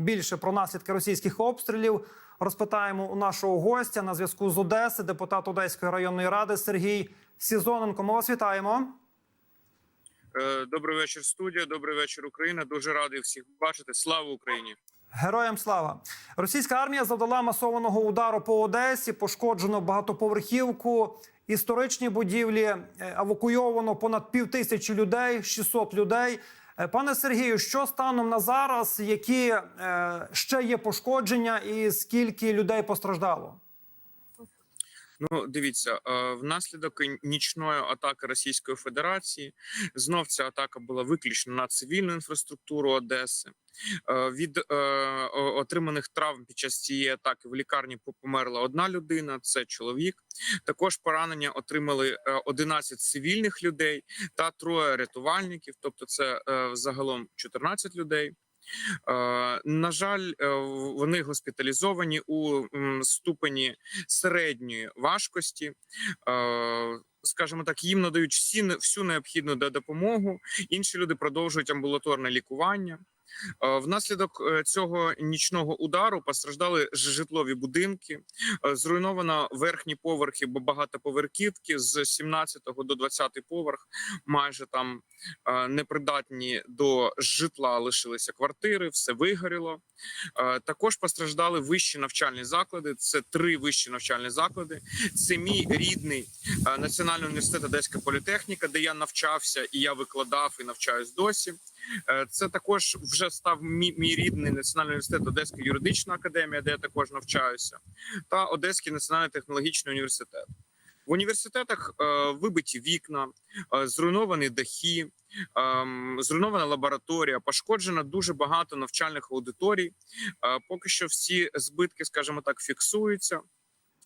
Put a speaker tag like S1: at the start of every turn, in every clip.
S1: Більше про наслідки російських обстрілів розпитаємо у нашого гостя на зв'язку з Одеси, депутат Одеської районної ради Сергій Сізоненко. Ми вас вітаємо.
S2: Е, Добрий вечір, студія. Добрий вечір, Україна. Дуже радий всіх бачити. Слава Україні!
S1: Героям слава! Російська армія завдала масованого удару по Одесі. Пошкоджено багатоповерхівку, історичні будівлі. е, Евакуйовано понад пів тисячі людей, 600 людей. Е, Пане Сергію, що станом на зараз? Які е, ще є пошкодження, і скільки людей постраждало?
S2: Ну, дивіться, е, внаслідок нічної атаки Російської Федерації знов ця атака була виключно на цивільну інфраструктуру Одеси. Е, Від е, отриманих травм під час цієї атаки в лікарні померла одна людина. Це чоловік. Також поранення отримали е, 11 цивільних людей та троє рятувальників. Тобто, це загалом 14 людей. Е, На жаль, е, вони госпіталізовані у ступені середньої важкості. Е, Скажімо так, їм надають всі всю необхідну допомогу. Інші люди продовжують амбулаторне лікування. Е, Внаслідок е, цього нічного удару постраждали житлові будинки, е, зруйновано верхні поверхи бо багатоповерхівки з 17 до 20 поверх. Майже там непридатні до житла лишилися квартири, все вигоріло. Також постраждали вищі навчальні заклади. Це три вищі навчальні заклади. Це мій рідний Національний університет Одеська політехніка, де я навчався і я викладав і навчаюсь досі. Е, Це також вже став мій, рідний Національний університет Одеська юридична академія, де я також навчаюся, та Одеський національний технологічний університет. В університетах е, вибиті вікна, е, зруйновані дахи, ем, зруйнована лабораторія, пошкоджено дуже багато навчальних аудиторій. Поки що всі збитки, скажімо так, фіксуються.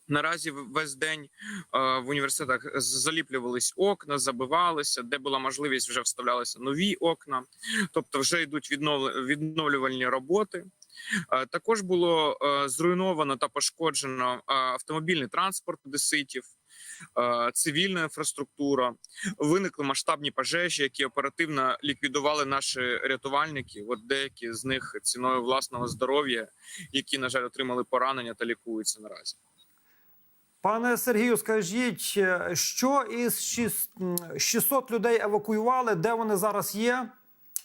S2: Наразі весь день в університетах заліплювались окна, забивалися, де була можливість, вже вставлялися нові окна, тобто вже йдуть відновлювальні роботи. Також було зруйновано та пошкоджено автомобільний транспорт одеситів, цивільна інфраструктура. Виникли масштабні пожежі, які оперативно ліквідували наші рятувальники. От деякі з них ціною власного здоров'я, які на жаль отримали поранення та лікуються наразі.
S1: Пане Сергію, скажіть, е, що із шіс- 600 людей евакуювали, де вони зараз є?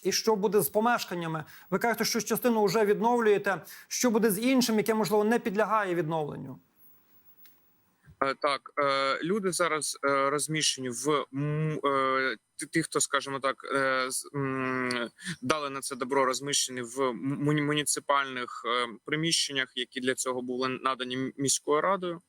S1: І що буде з помешканнями? Ви кажете, що частину вже відновлюєте. Що буде з іншим, яке можливо не підлягає відновленню?
S2: Е, Так, е, люди зараз розміщені в ті, хто, скажімо так, е, дали на це добро, розміщені в муніципальних е, приміщеннях, які для цього були надані міською радою.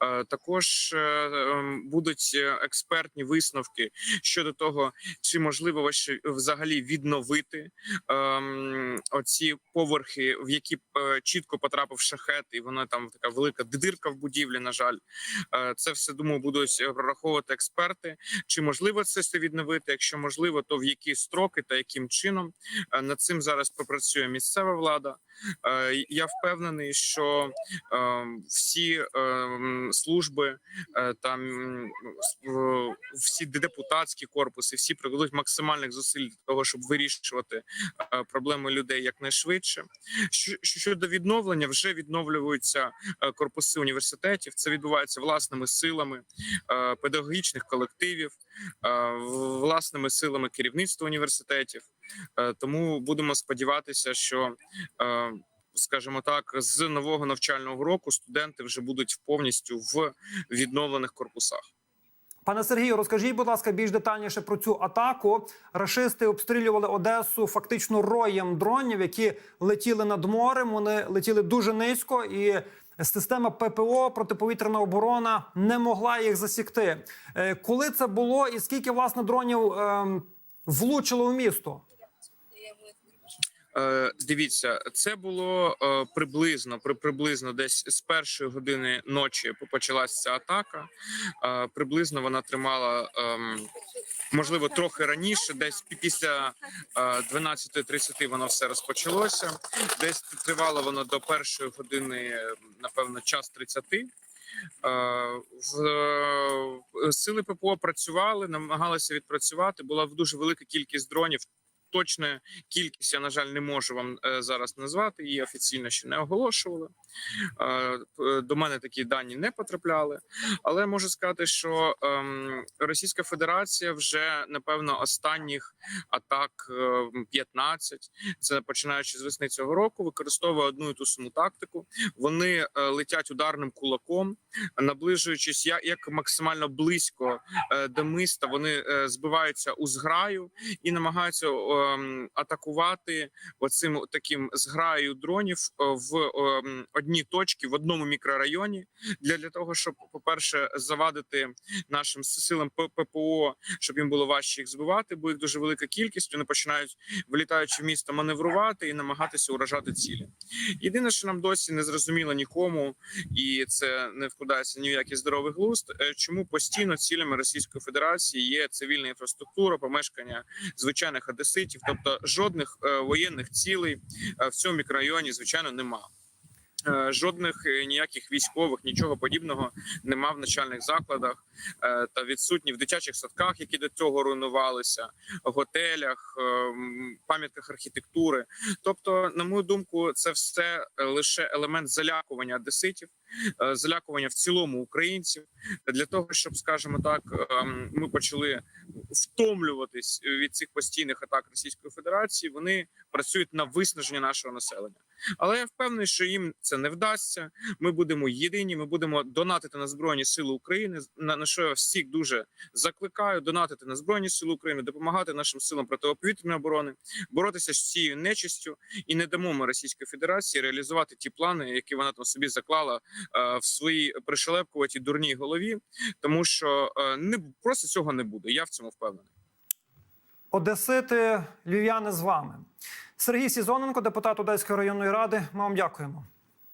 S2: Е, Також ем, будуть експертні висновки щодо того, чи можливо взагалі відновити ем, оці поверхи, в які чітко потрапив шахет, і вона там така велика дирка в будівлі. На жаль, це все думаю, будуть прораховувати експерти. Чи можливо це все відновити? Якщо можливо, то в які строки та яким чином Е, над цим зараз попрацює місцева влада. Е, Я впевнений, що е, всі е, служби е, там всі депутатські корпуси, всі прикладуть максимальних зусиль для того, щоб вирішувати е, проблеми людей якнайшвидше. Щодо відновлення, вже відновлюються корпуси університетів. Це відбувається власними силами педагогічних колективів, власними силами керівництва університетів. Е, Тому будемо сподіватися, що е, скажімо так, з нового навчального року студенти вже будуть повністю в відновлених корпусах.
S1: Пане Сергію, розкажіть, будь ласка, більш детальніше про цю атаку. Рашисти обстрілювали Одесу фактично роєм дронів, які летіли над морем. Вони летіли дуже низько, і система ППО протиповітряна оборона не могла їх засікти. Е, Коли це було, і скільки власне дронів ем, влучило в місто?
S2: Е, дивіться, це було е, приблизно при приблизно десь з першої години ночі почалася ця атака. Е, приблизно вона тримала. ем, Можливо, трохи раніше, десь після е, 12.30 воно все розпочалося. Десь тривало воно до першої години, напевно, час 30. Е, В сили ППО працювали, намагалися відпрацювати. Була дуже велика кількість дронів. Точна кількість я на жаль не можу вам е, зараз назвати. Її офіційно ще не оголошували. Е, До мене такі дані не потрапляли, але можу сказати, що ем, Російська Федерація вже напевно останніх атак е, 15, це починаючи з весни цього року, використовує одну і ту саму тактику. Вони е, летять ударним кулаком, наближуючись як, максимально близько е, до міста. Вони е, збиваються у зграю і намагаються атакувати оцим таким зграєю дронів е, в ем, одній точці в одному мікрорайоні для, для того, щоб, по-перше, завадити нашим силам ППО, щоб їм було важче їх збивати, бо їх дуже велика кількість. Вони починають, влітаючи в місто, маневрувати і намагатися уражати цілі. Єдине, що нам досі не зрозуміло нікому, і це не вкладається ні в який здоровий глузд. е, Чому постійно цілями Російської Федерації є цивільна інфраструктура, помешкання звичайних одеситів, тобто жодних е, воєнних цілей е, в цьому мікрорайоні, звичайно, нема. Е, Жодних ніяких військових, нічого подібного нема в начальних закладах та відсутні в дитячих садках, які до цього руйнувалися, готелях, пам'ятках архітектури. Тобто, на мою думку, це все лише елемент залякування одеситів, е, залякування в цілому українців для того, щоб, скажімо так, ем, ми почали втомлюватись від цих постійних атак Російської Федерації. Вони працюють на виснаження нашого населення. Але я впевнений, що їм це не вдасться. Ми будемо єдині. Ми будемо донатити на збройні сили України. На, що я всіх дуже закликаю донатити на збройні сили України, допомагати нашим силам протиповітряної оборони, боротися з цією нечистю і не дамо ми Російській Федерації реалізувати ті плани, які вона там собі заклала е, в своїй пришелепкуватій дурній голові, тому що е, не просто цього не буде. Я в цьому впевнений.
S1: Одесити, львів'яни з вами. Сергій Сізоненко, депутат Одеської районної ради. Ми вам дякуємо.